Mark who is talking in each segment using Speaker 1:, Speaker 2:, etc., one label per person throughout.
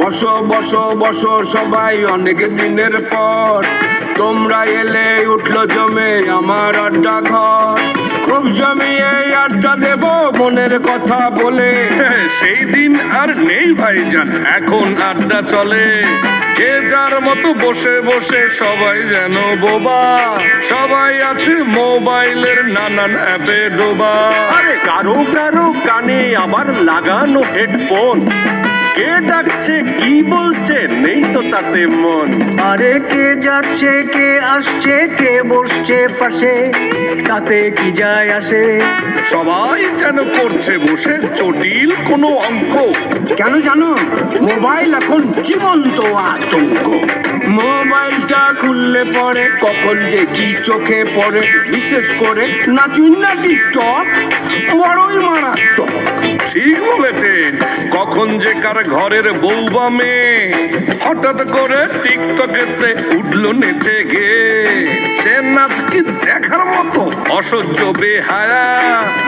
Speaker 1: বসো বসো বসো সবাই অনেক দিনের পর। তোমরা এলে উঠল জমে আমার আড্ডা ঘর খুব জমিয়ে মনের কথা বলে।
Speaker 2: সেই দিন আর নেই ভাইজান এখন আড্ডা চলে। যে যার মতো বসে বসে সবাই যেন বোবা। সবাই আছে মোবাইলের নানান অ্যাপে ডোবা।
Speaker 3: আরে কারও কারও কানে আবার লাগানো হেডফোন। কে ডাকছে কি বলছে নেই তো তাতে মন।
Speaker 4: আরে কে যাচ্ছে কে আসছে কে বসছে পাশে তাতে কি যায় আসে?
Speaker 2: সবাই যেন করছে বসে জটিল কোনো অঙ্ক।
Speaker 1: কেন জানো? মোবাইল এখন জীবন্ত আতঙ্ক। মোবাইলটা খুললে পরে কখন যে কি চোখে পড়ে। বিশেষ করে নাচুন না টিকটক। বড়ই মারাত্মক।
Speaker 2: বলেছেন কখন যে কার ঘরের বউ বা মেয়ে, হঠাৎ করে টিকটকেতে উঠল নেচে গে। সে নাচ কি দেখার মতো অসহ্য বেহায়া,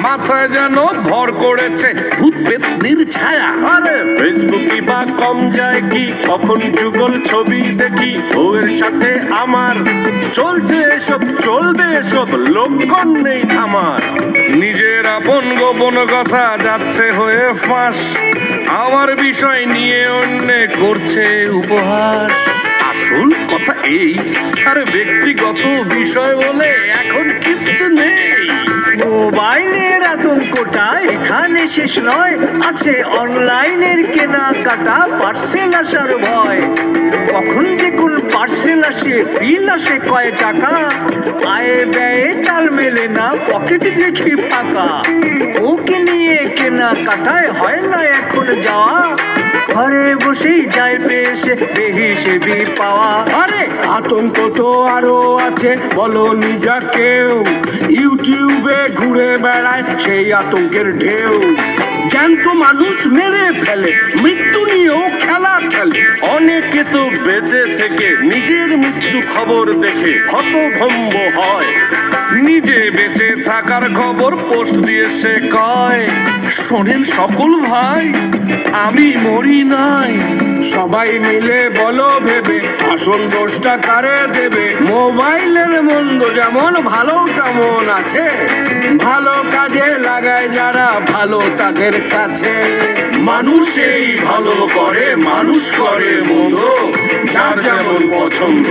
Speaker 2: মাথায় যেন ভর করেছে ভূত পেতনির ছায়া।
Speaker 3: আরে ফেসবুকই বা কম যায় কি? কখন যুগল ছবি দেখি? বউয়ের সাথে আমার চলছে এসব, চলবে এসব, লক্ষণ নেই থামার
Speaker 2: গোপন কথা যাচ্ছে হয়ে ফাঁস। আমার বিষয় নিয়ে অন্য করছে উপহাস। আসল কথা এই, আর ব্যক্তিগত বিষয় বলে এখন কিচ্ছু নেই।
Speaker 4: মোবাইলের আতঙ্কটা এখানে শেষ নয়। আছে অনলাইনের কেনাকাটা, পার্সেল আসার ভয়। কখন যে কোন পার্সেল আসে, বিল আসে কয় টাকা? আয়ে ব্যয়ে তাল মেলে না, পকেটে দেখি ফাঁকা। নিয়ে কাটায় হয় না এখন যাওয়া। ঘরে বসেই যায় পেয়েছে বেহিসেবি পাওয়া।
Speaker 1: আরে, আতঙ্ক তো আরও আছে, বলো নিজা কেউ। ইউটিউবে ঘুরে বেড়ায় সেই আতঙ্কের ঢেউ। জ্যান্ত মানুষ মেরে ফেলে, মৃত্যু নিয়েও খেলা খেলে।
Speaker 3: অনেকে তো বেঁচে থেকে নিজের মৃত্যু খবর দেখে হতভম্ব হয়।
Speaker 2: নিজে বেঁচে থাকার খবর পোস্ট দিয়ে সে কয়, শোনেন সকল ভাই, আমি মরি নাই।
Speaker 1: সবাই মিলে বলো ভেবে, আসল দোষটা কারে দেবে? মোবাইলের মন্দ যেমন, ভালো তেমন আছে। ভালো কাজে লাগায় যারা, ভালো তাদের কাছে। মানুষ এই ভালো করে, মানুষ করে মন্দ, যার যেমন পছন্দ।